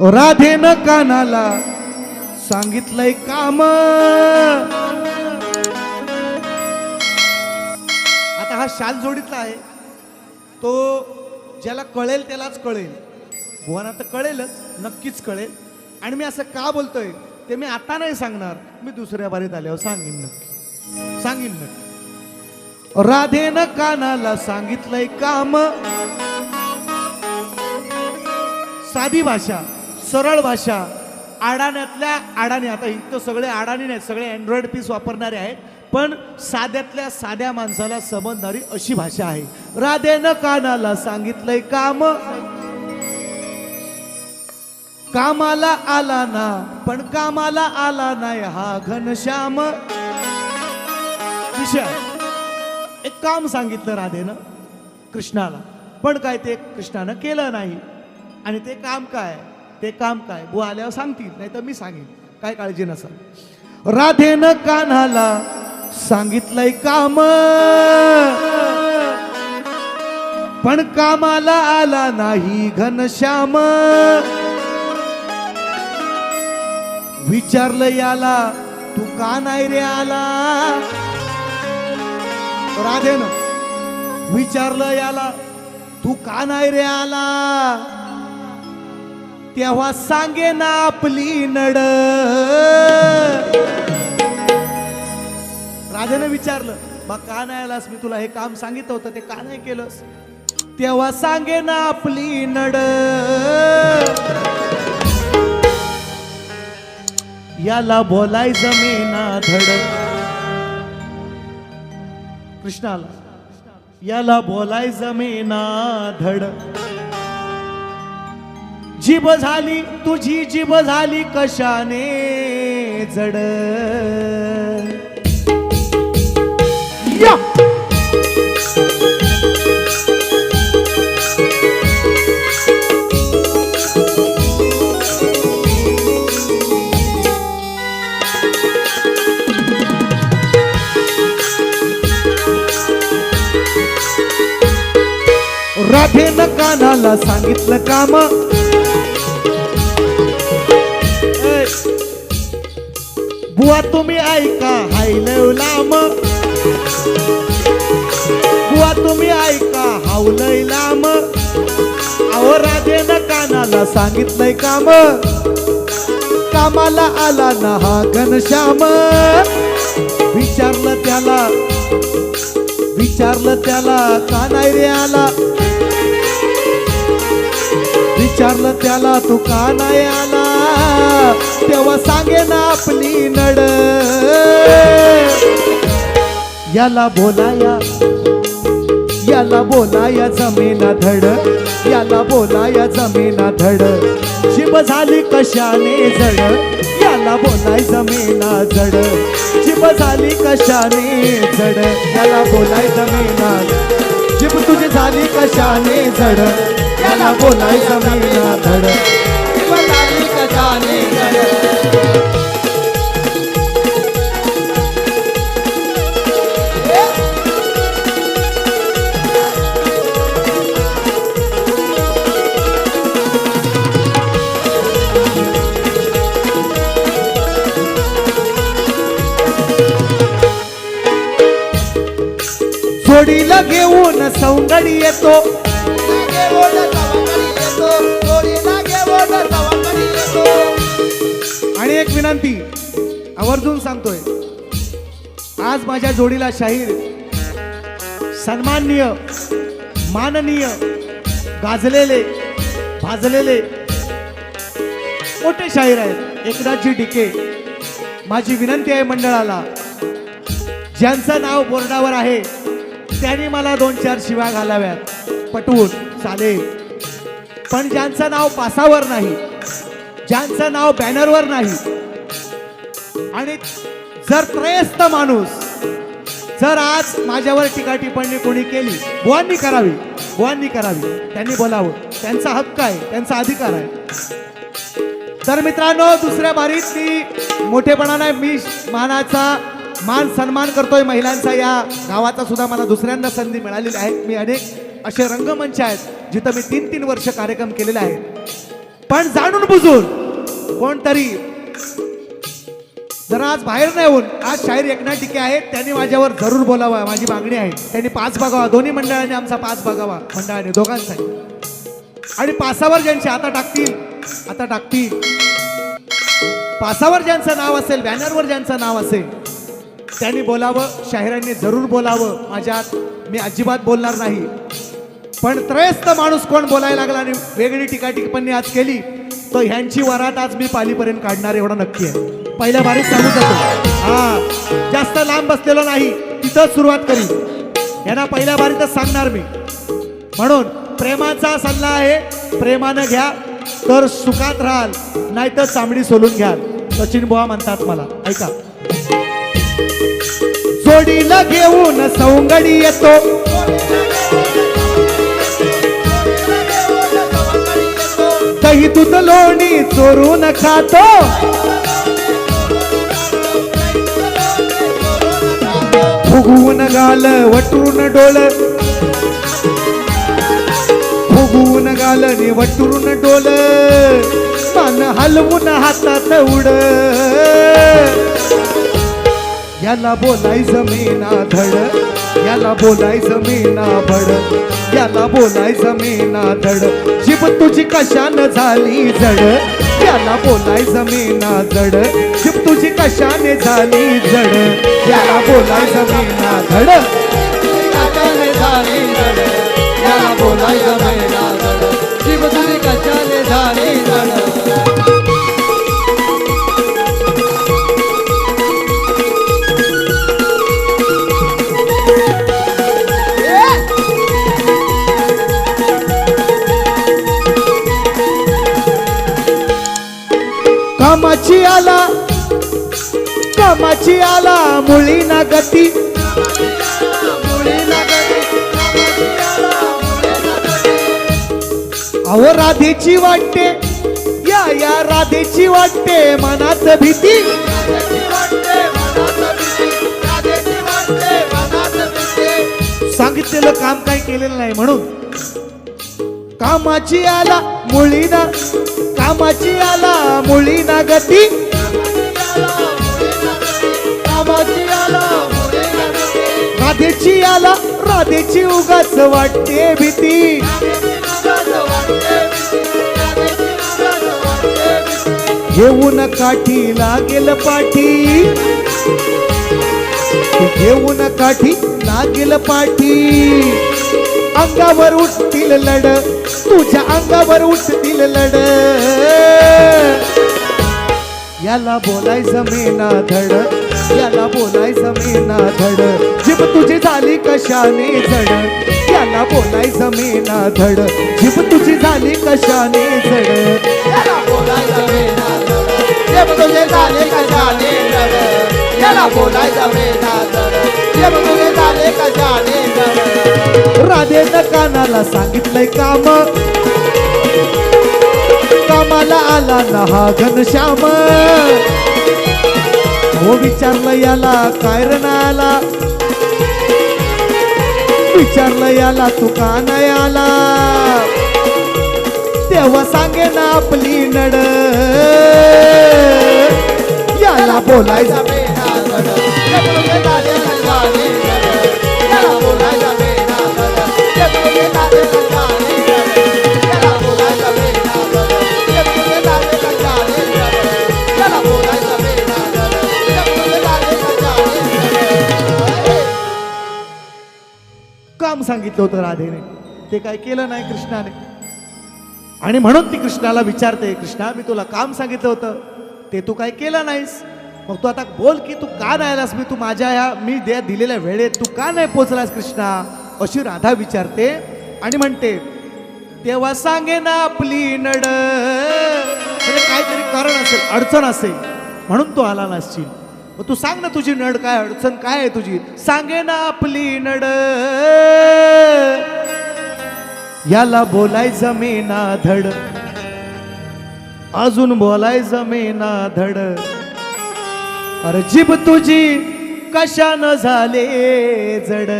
राधेनं राधेन कानाला सांगितलंय काम. हा शाल जोडीतला आहे. तो ज्याला कळेल त्यालाच कळेल. भुवाना तर कळेलच नक्कीच कळेल. आणि मी असं का बोलतोय ते मी आता नाही सांगणार. मी दुसऱ्या बारीत आल्यावर सांगेन नक्की. सांगेन नक्की. राधेनं कानाला सांगितलंय काम. साधी भाषा सरळ भाषा. अडाण्यातल्या अडाणी आता इथं सगळे अडाणी नाहीत सगळे अँड्रॉइड पीस वापरणारे आहेत. पण साध्यातल्या साध्या माणसाला समजणारी अशी भाषा आहे. राधेनं कानाला सांगितलंय काम. कामाला आला ना पण कामाला आला नाही हा घनश्याम विषय. एक काम सांगितलं राधेनं कृष्णाला. पण काय ते कृष्णानं केलं नाही. आणि ते काम काय? ते काम काय? बो आल्यावर सांगतील नाही तर मी सांगेन. काय काळजी नसा. राधेनं कानाला सांगितलंय काम. पण कामाला आला नाही घनश्याम विचारलं याला तू का नाही रे आला? राधेनं विचारलं याला तू का नाही रे आला? तेव्हा सांगे ना आपली नड. राधेनं विचारलं बा का नाही आलास? मी तुला हे काम सांगितलं होतं ते का नाही केलंस? तेव्हा सांगे ना आपली नड. याला बोलाय जमेना धड. कृष्णाला याला बोलाय जमेना धड. जीभ झाली तुझी जीभ झाली कशाने जड. कानाला सांगितलं काम. बुवा तुम्ही ऐका हाय लय लांब. बुवा तुम्ही ऐका हावलय लांब. अहो राधेनं कानाला सांगितलंय काम. कामाला आला ना हा घनश्याम. विचारलं त्याला विचारलं त्याला का नाही रे आला? विचारलं त्याला तू का नाही आला? तेव्हा सांगे ना आपली नड. याला बोलाया याला बोलाया जमेना धड. याला बोलाया जमेना धड. शिव झाली कशाने जड. याला बोलाय जमेना जड. शिव झाली कशाने जड. याला बोलाय जमेना जीभ तुझी झाली कशाने जड. याला बोलाय जमेना धड जोडीला घेऊन सौंदर्य येतो. एक विनंती आवर्जून सांगतोय. आज माझ्या जोडीला शाहीर सन्माननीय माननीय गाजलेले भाजलेले मोठे शाहीर आहेत. एकनाथजी डिके माझी विनंती आहे मंडळाला ज्यांचं नाव बोर्डावर आहे त्यांनी मला दोन चार शिव्या घालाव्यात. पटवून चालेल. पण ज्यांचं नाव पासावर नाही ज्यांचं नाव बॅनरवर नाही. आणि जर त्रयस्थ माणूस जर आज माझ्यावर टीका टिप्पणी कोणी केली बुवांनी करावी बुवांनी करावी. त्यांनी बोलावं. त्यांचा हक्क आहे त्यांचा अधिकार आहे. तर मित्रांनो दुसऱ्या बारीत मी मोठेपणाने मी मानाचा मान सन्मान करतोय महिलांचा. या गावाचा सुद्धा मला दुसऱ्यांदा संधी मिळालेली आहे. मी अनेक असे रंगमंच आहेत जिथं मी तीन तीन वर्ष कार्यक्रम केलेले आहेत. पण जाणून बुजून कोणतरी. जरा आज बाहेर नाही होऊन आज शाहीर एकनाथ टिके आहेत त्यांनी माझ्यावर जरूर बोलावं माझी मागणी आहे. त्यांनी पाच बघावा दोन्ही मंडळाने आमचा पाच बघावा मंडळाने दोघांचाही आणि पासावर ज्यांचे आता टाकतील आता टाकतील. पासावर ज्यांचं नाव असेल बॅनरवर ज्यांचं नाव असेल त्यांनी बोलावं शाहिरांनी जरूर बोलावं. माझ्यात मी अजिबात बोलणार नाही. पण त्रयस्थ माणूस कोण बोलायला लागला आणि वेगळी टीका आज केली तर ह्यांची वरात आज मी पालीपर्यंत काढणार एवढं नक्की आहे. पहिल्या बारीत सांगू जातो हा जास्त लांब बसलेलो नाही तिथंच सुरुवात करी. यांना पहिल्या बारीतच सांगणार मी. म्हणून प्रेमाचा सल्ला आहे प्रेमानं घ्या तर सुखात राहाल नाहीतर चांबडी चामडी सोलून घ्याल. सचिन बुवा म्हणतात मला ऐका. जोडीला घेऊन सौंगडी येतो. दही दूध लोणी चोरून खातो. फुगवून गाल वटून डोळ फुगवून गाल नि वटून डोल. मान हलवून हातात उड. याला बोलाय जमीना धड. याला मी ना भड. याला बोलायचं मेना धड. जीभ तुझी कशान झाली जड? याला बोलायचं मेना जड जीभ तुझी कशाने झाली जड? याला बोलायचं मेना धड. कशाने झाली जड? याला बोलायचं कामाची आला मुळी ना गती. अहो राधेची वाटते. या या राधेची वाटते मनात भीती. सांगितलेलं काम काही केलेलं नाही म्हणून. कामाची आला मुळीना कामाची आला मुळीना गती गती. राधेची आला राधेची उगाच वाटते भीती राधेची उगाच वाटते भीती, घेऊन काठी लागेल पाठी. घेऊन काठी लागेल पाठी. अंगावर उठतील लड तुझ्या अंगावर उठतील लड याला बोलायचं मेना धड याला बोलाय जमेना धड जीभ तुझी झाली कशाने जड याला मी ना धड जीभ तुझी झाली कशाने जड याला बोलायचं वेना जड. जेव तुझे झाले कशाने जड. याला बोलायचं वेना जड. जेव तुझे झाले कशाने जड. राधेनं कानाला सांगितलंय काम कामाला आला ना हा घनश्याम हो विचारलं याला काय आला विचारलं याला तू का नाही आला? तेव्हा सांगे ना आपली नड. याला बोलायचा. सांगितलं होतं राधेने. ते काय केलं नाही कृष्णाने. आणि म्हणून ती कृष्णाला विचारते कृष्णा मी तुला काम सांगितलं होतं. ते तू काय केलं नाहीस? मग तू आता बोल की तू का नाही आलास? मी तू माझ्या या मी द्या दिलेल्या वेळेत तू का नाही पोचलास कृष्णा? अशी राधा विचारते आणि म्हणते तेव्हा सांगे ना आपली नड. म्हणजे काहीतरी कारण असेल अडचण असेल. म्हणून तू आला नसशील मग तू सांग ना तुझी नड काय अडचण काय आहे तुझी? सांगे ना आपली नड. याला बोलाय जमेना धड. अजून बोलाय जमेना धड. अरे जीभ तुझी कशानं झाले जड?